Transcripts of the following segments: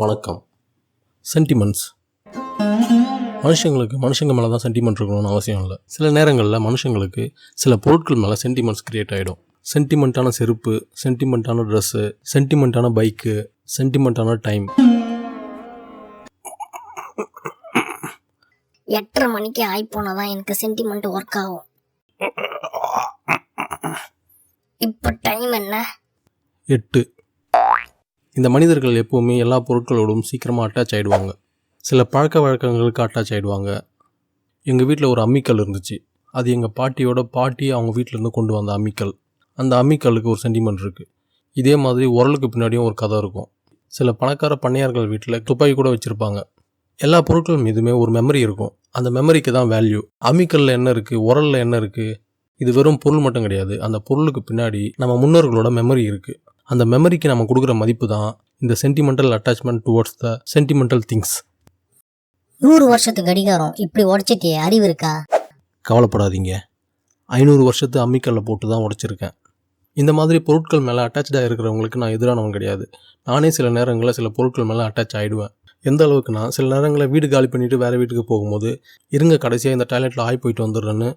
வணக்கம். சென்டிமெண்ட்ஸ் மனுஷங்களுக்கு மனுஷங்க மேலே தான் சென்டிமெண்ட் இருக்கணும்னு அவசியம் இல்லை. சில நேரங்களில் மனுஷங்களுக்கு சில பொருட்கள் மேலே சென்டிமெண்ட்ஸ் கிரியேட் ஆகிடும் சென்டிமெண்ட்டான செருப்பு சென்டிமெண்ட்டான ட்ரெஸ்ஸு சென்டிமெண்ட்டான பைக்கு சென்டிமெண்ட்டான டைம் எட்டரை மணிக்கு ஆகி போனாதான் எனக்கு சென்டிமெண்ட் ஒர்க் ஆகும். இப்போ டைம் என்ன? எட்டு. இந்த மனிதர்கள் எப்போவுமே எல்லா பொருட்களோடும் சீக்கிரமாக அட்டாச் ஆகிடுவாங்க சில பழக்க வழக்கங்களுக்கு அட்டாச் ஆகிடுவாங்க எங்கள் வீட்டில் ஒரு அம்மிக்கல் இருந்துச்சு. அது எங்கள் பாட்டியோட பாட்டி அவங்க வீட்டிலேருந்து கொண்டு வந்த அம்மிக்கல். அந்த அம்மிக்கல்லுக்கு ஒரு சென்டிமெண்ட் இருக்குது இதே மாதிரி உரலுக்கு பின்னாடியும் ஒரு கதை இருக்கும். சில பணக்கார பண்ணையார்கள் வீட்டில் துப்பாக்கி கூட வச்சுருப்பாங்க. எல்லா பொருட்கள் மீதுமே ஒரு மெமரி இருக்கும். அந்த மெமரிக்கு தான் வேல்யூ அம்மிக்கல்லில் என்ன இருக்குது உரலில் என்ன இருக்குது இது வெறும் பொருள் மட்டும் கிடையாது. அந்த பொருளுக்கு பின்னாடி நம்ம முன்னோர்களோட மெமரி இருக்குது அந்த மெமரிக்கு நம்ம கொடுக்குற மதிப்பு தான் இந்த sentimental attachment towards the sentimental things நூறு வருஷத்து கடிகாரம் இப்படி உடச்சிட்டியே அறிவு இருக்கா? கவலைப்படாதீங்க. ஐநூறு வருஷத்து அம்மிக்கல்லை போட்டு தான் உடைச்சிருக்கேன். இந்த மாதிரி பொருட்கள் மேலே அட்டாச்சாக இருக்கிறவங்களுக்கு நான் எதிரானவன் கிடையாது. நானே சில நேரங்களில் சில பொருட்கள் மேலே அட்டாச் ஆகிடுவேன் எந்த அளவுக்குனா சில நேரங்களில் வீடு காலி பண்ணிவிட்டு வேறு வீட்டுக்கு போகும்போது இருங்க கடைசியாக இந்த டாய்லெட்டில் ஆகி போயிட்டு வந்துடுறேன்னு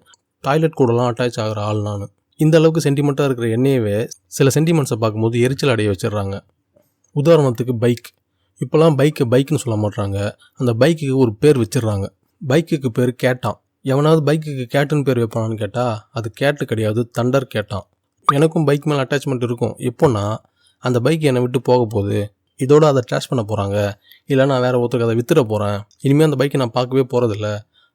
டாய்லெட் கூடலாம் அட்டாச் ஆகிற ஆள் நான். இந்த அளவுக்கு சென்டிமெண்ட்டாக இருக்கிற எண்ணெயவே சில சென்டிமெண்ட்ஸை பார்க்கும்போது எரிச்சல் அடைய வச்சிடுறாங்க. உதாரணத்துக்கு பைக் இப்போல்லாம் பைக்கை பைக்குன்னு சொல்ல மாட்றாங்க. அந்த பைக்குக்கு ஒரு பேர் வச்சிடுறாங்க. பைக்குக்கு பேர் கேட்டான். எவனாவது பைக்குக்கு கேட்டுன்னு பேர் வைப்பானான்னு கேட்டால் அது கேட்டு கிடையாது தண்டர் கேட்டான். எனக்கும் பைக் மேலே அட்டாச்மெண்ட் இருக்கும். எப்போன்னா அந்த பைக் என்னை விட்டு போக போகுது. இதோடு அதை ட்ராஷ் பண்ண போகிறாங்க இல்லை நான் வேறு ஒருத்தருக்கு அதை வித்துட போகிறேன் இனிமேல் அந்த பைக்கை நான் பார்க்கவே போகிறதில்ல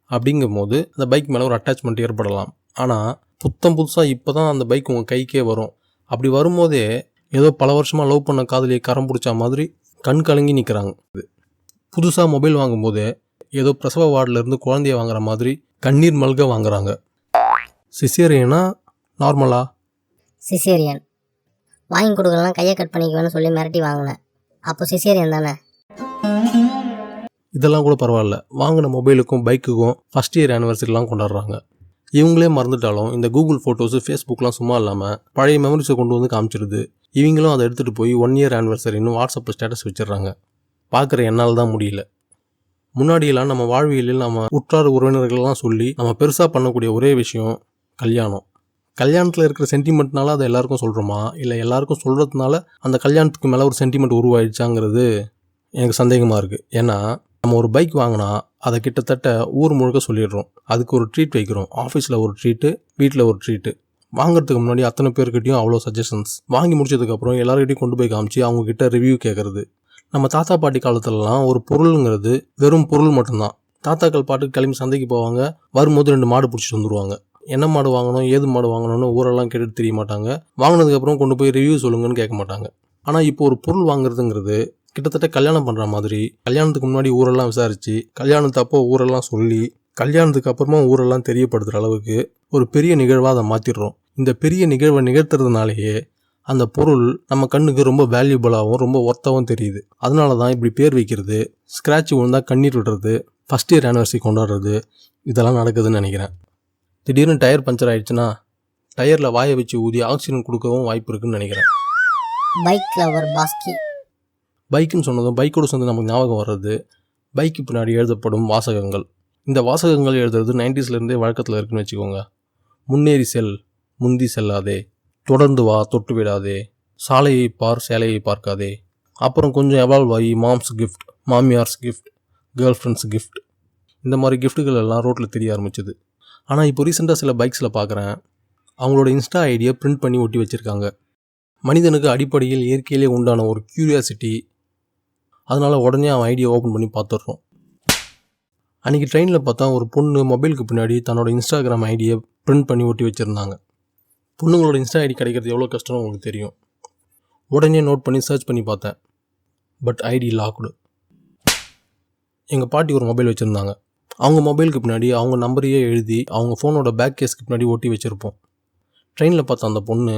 அப்படிங்கும் போது அந்த பைக் மேலே ஒரு அட்டாச்மெண்ட் ஏற்படலாம். ஆனால் புத்தம் புதுசாக இப்போ தான் அந்த பைக் உங்கள் கைக்கே வரும். அப்படி வரும்போதே ஏதோ பல வருஷமாக லவ் பண்ண காதலியை கரம் பிடிச்ச மாதிரி கண் கலங்கி நிற்கிறாங்க புதுசாக மொபைல் வாங்கும்போது ஏதோ பிரசவ வார்டில் இருந்து குழந்தைய வாங்குற மாதிரி கண்ணீர் மல்க வாங்குறாங்க. சிசேரியனா நார்மலா? சிசேரியன். வாங்கி கொடுக்கலாம் கையை கட் பண்ணிக்குவேன்னு சொல்லி மிரட்டி வாங்கினேன். அப்போ சிசேரியன் தானே? இதெல்லாம் கூட பரவாயில்ல. வாங்கின மொபைலுக்கும் பைக்குக்கும் ஃபஸ்ட் இயர் ஆனிவர்சரிலாம் கொண்டாடுறாங்க. இவங்களே மறந்துட்டாலும் இந்த கூகுள் ஃபோட்டோஸு ஃபேஸ்புக்லாம் சும்மா இல்லாமல் பழைய மெமரிஸை கொண்டு வந்து காமிச்சிடுது இவங்களும் அதை எடுத்துகிட்டு போய் ஒன் இயர் ஆனிவர்சரின்னு வாட்ஸ்அப்பில் ஸ்டேட்டஸ் வச்சிடுறாங்க. பார்க்குற என்னால் தான் முடியல. முன்னாடியெல்லாம் நம்ம வாழ்வியலில் நம்ம உற்றார் உறவினர்கள்லாம் சொல்லி நம்ம பெருசாக பண்ணக்கூடிய ஒரே விஷயம் கல்யாணம். கல்யாணத்தில் இருக்கிற சென்டிமெண்ட்னால அதை எல்லாருக்கும் சொல்கிறோமா இல்லை எல்லாருக்கும் சொல்கிறதுனால அந்த கல்யாணத்துக்கு மேலே ஒரு சென்டிமெண்ட் உருவாயிடுச்சாங்கிறது எனக்கு சந்தேகமாக இருக்குது ஏன்னா நம்ம ஒரு பைக் வாங்கினா அதை கிட்டத்தட்ட ஊர் முழுக்க சொல்லிடுறோம். அதுக்கு ஒரு ட்ரீட் வைக்கிறோம். ஆஃபீஸில் ஒரு ட்ரீட்டு வீட்டில் ஒரு ட்ரீட்டு வாங்குறதுக்கு முன்னாடி அத்தனை பேர்கிட்டையும் அவ்வளோ சஜஷன்ஸ் வாங்கி முடிச்சதுக்கப்புறம் எல்லாருக்கிட்டையும் கொண்டு போய் காமிச்சு அவங்க கிட்ட ரிவ்யூ கேட்குறது நம்ம தாத்தா பாட்டி காலத்துலலாம் ஒரு பொருளுங்கிறது வெறும் பொருள் மட்டும்தான். தாத்தாக்கள் பாட்டுக்கு கிளம்பி சந்தைக்கு போவாங்க. வரும்போது ரெண்டு மாடு பிடிச்சிட்டு வந்துருவாங்க. என்ன மாடு வாங்கணும் ஏது மாடு வாங்கணும்னு ஊரெல்லாம் கேட்டுட்டு தெரிய மாட்டாங்க வாங்கினதுக்கப்புறம் கொண்டு போய் ரிவ்யூ சொல்லுங்கன்னு கேட்க மாட்டாங்க ஆனால் இப்போ ஒரு பொருள் வாங்குறதுங்கிறது கிட்டத்தட்ட கல்யாணம் பண்ணுற மாதிரி கல்யாணத்துக்கு முன்னாடி ஊரெல்லாம் விசாரித்து கல்யாணத்து அப்போ ஊரெல்லாம் சொல்லி கல்யாணத்துக்கு அப்புறமா ஊரெல்லாம் தெரியப்படுத்துகிற அளவுக்கு ஒரு பெரிய நிகழ்வாக அதை மாற்றிடுறோம் இந்த பெரிய நிகழ்வை நிகழ்த்துறதுனாலேயே அந்த பொருள் நம்ம கண்ணுக்கு ரொம்ப வேல்யூபிளாகவும் ரொம்ப ஒர்த்தாகவும் தெரியுது. அதனால தான் இப்படி பேர் வைக்கிறது ஸ்க்ராட்ச் விழுந்தால் கண்ணீர் விடுறது ஃபஸ்ட் இயர் ஆனிவர்சரி கொண்டாடுறது இதெல்லாம் நடக்குதுன்னு நினைக்கிறேன். திடீர்னு டயர் பஞ்சர் ஆயிடுச்சுன்னா டயரில் வாயை வச்சு ஊதி ஆக்சிஜன் கொடுக்கவும் வாய்ப்பு இருக்குன்னு நினைக்கிறேன். பைக் லவர் பாஸ்கி பைக்குன்னு சொன்னதும் பைக்கோட சேர்ந்து நமக்கு ஞாபகம் வர்றது பைக்கு பின்னாடி எழுதப்படும் வாசகங்கள். இந்த வாசகங்கள் எழுதுறது நைன்டிஸ்லேருந்தே வழக்கத்தில் இருக்குன்னு வச்சுக்கோங்க. முன்னேறி செல் முந்தி செல்லாதே தொடர்ந்து வா தொட்டு விடாதே சாலையை பார் சேலையை பார்க்காதே. அப்புறம் கொஞ்சம் எவால்வ் ஆகி மாம்ஸ் கிஃப்ட் மாமியார்ஸ் கிஃப்ட் கேர்ள் ஃப்ரெண்ட்ஸ் கிஃப்ட் இந்த மாதிரி கிஃப்ட்டுகள் எல்லாம் ரோட்டில் தெரிய ஆரம்பிச்சது. ஆனால் இப்போ ரீசெண்டாக சில பைக்ஸில் பார்க்குறேன் அவங்களோட இன்ஸ்டா ஐடியை பிரிண்ட் பண்ணி ஒட்டி வச்சுருக்காங்க. மனிதனுக்கு அடிப்படையில் இயற்கையிலே உண்டான ஒரு க்யூரியாசிட்டி அதனால் உடனே அவன் ஐடியை ஓப்பன் பண்ணி பார்த்துட்றோம். அன்றைக்கி ட்ரெயினில் பார்த்தா ஒரு பொண்ணு மொபைலுக்கு பின்னாடி தன்னோட இன்ஸ்டாகிராம் ஐடியை பிரிண்ட் பண்ணி ஒட்டி வச்சுருந்தாங்க. பொண்ணுங்களோட இன்ஸ்டா ஐடி கிடைக்கிறது எவ்வளோ கஷ்டம்னு உங்களுக்கு தெரியும். உடனே நோட் பண்ணி சர்ச் பண்ணி பார்த்தேன். பட் ஐடி லாக்டு எங்கள் பாட்டி ஒரு மொபைல் வச்சுருந்தாங்க. அவங்க மொபைலுக்கு பின்னாடி அவங்க நம்பரையே எழுதி அவங்க ஃபோனோட பேக் கேஸ்க்கு பின்னாடி ஒட்டி வச்சுருப்போம். ட்ரெயினில் பார்த்த அந்த பொண்ணு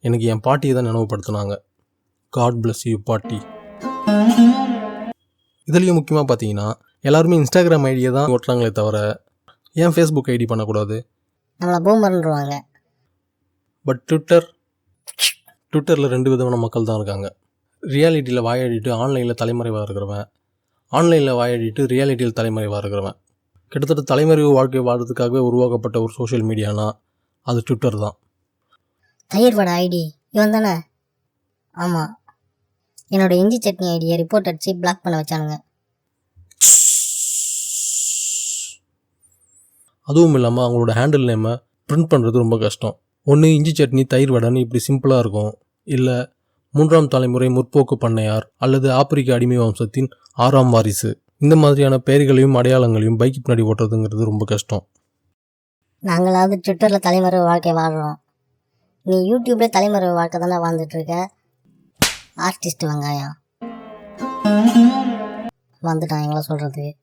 எனக்கு என் பாட்டியை தான் நினைவுபடுத்தினாங்க. காட் பிளஸ் யூ பாட்டி. இதுலேயும் முக்கியமாக பார்த்தீங்கன்னா எல்லாருமே இன்ஸ்டாகிராம் ஐடியை தான் ஓட்டுறாங்களே தவிர ஏன் ஃபேஸ்புக் ஐடி பண்ணக்கூடாது? நம்மளை பூமர்ன்றுவாங்க பட் ட்விட்டர் ட்விட்டரில் ரெண்டு விதமான மக்கள் தான் இருக்காங்க. ரியாலிட்டியில் வாயாடிட்டு ஆன்லைனில் தலைமறைவாக இருக்கிறவன் ஆன்லைனில் வாயாடிட்டு ரியாலிட்டியில் தலைமறைவாக இருக்கிறவன். கிட்டத்தட்ட தலைமறைவு வாழ்க்கை வாழ்றதுக்காகவே உருவாக்கப்பட்ட ஒரு சோஷியல் மீடியானா அது ட்விட்டர் தான். தயிர் ஐடி இவன் தானே ஆமாம் என்னோட இஞ்சி சட்னி ஐடியை ரிப்போர்ட் அடிச்சு பிளாக் பண்ண வச்சானுங்க. அதுவும் இல்லாமல் அவங்களோட ஹேண்டில் நேமை பிரிண்ட் பண்ணுறது ரொம்ப கஷ்டம். ஒன்று இஞ்சி சட்னி தயிர் வடைன்னு இப்படி சிம்பிளாக இருக்கும். இல்லை மூன்றாம் தலைமுறை முற்போக்கு பண்ணையார் அல்லது ஆப்பிரிக்க அடிமை வம்சத்தின் ஆறாம் வாரிசு. இந்த மாதிரியான பெயர்களையும் அடையாளங்களையும் பைக் பின்னாடி ஓட்டுறதுங்கிறது ரொம்ப கஷ்டம். நாங்களாவது ட்விட்டரில் தலைமறைவு வாழ்க்கை வாழ்கிறோம் நீ யூடியூப்ல தலைமறைவு வாழ்க்கை தானே வாழ்ந்துட்டு இருக்க? ஆர்டிஸ்ட் வெங்காயம். வந்துட்டான் எங்களை சொல்கிறது